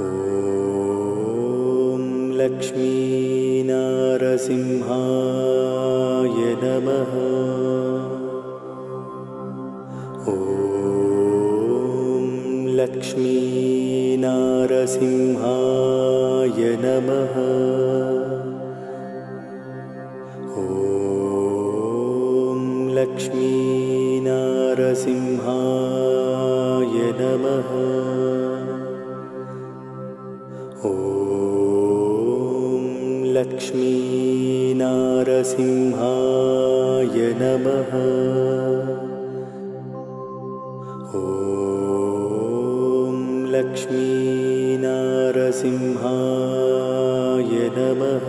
ॐ लक्ष्मीनारसिंहाय नमः। ॐ लक्ष्मीनारसिंहाय नमः ॐ लक्ष्मीनारसिंहाय नमः। ॐ लक्ष्मीनारसिंहाय नमः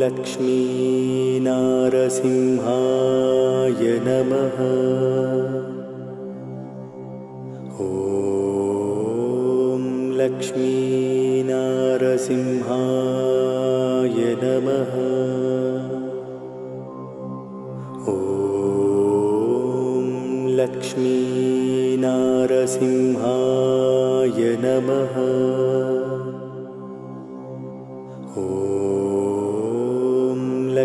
लक्ष्मीनारसिंहाय नमः। ॐ लक्ष्मीनारसिंहाय नमः। ॐ लक्ष्मीनारसिंहाय नमः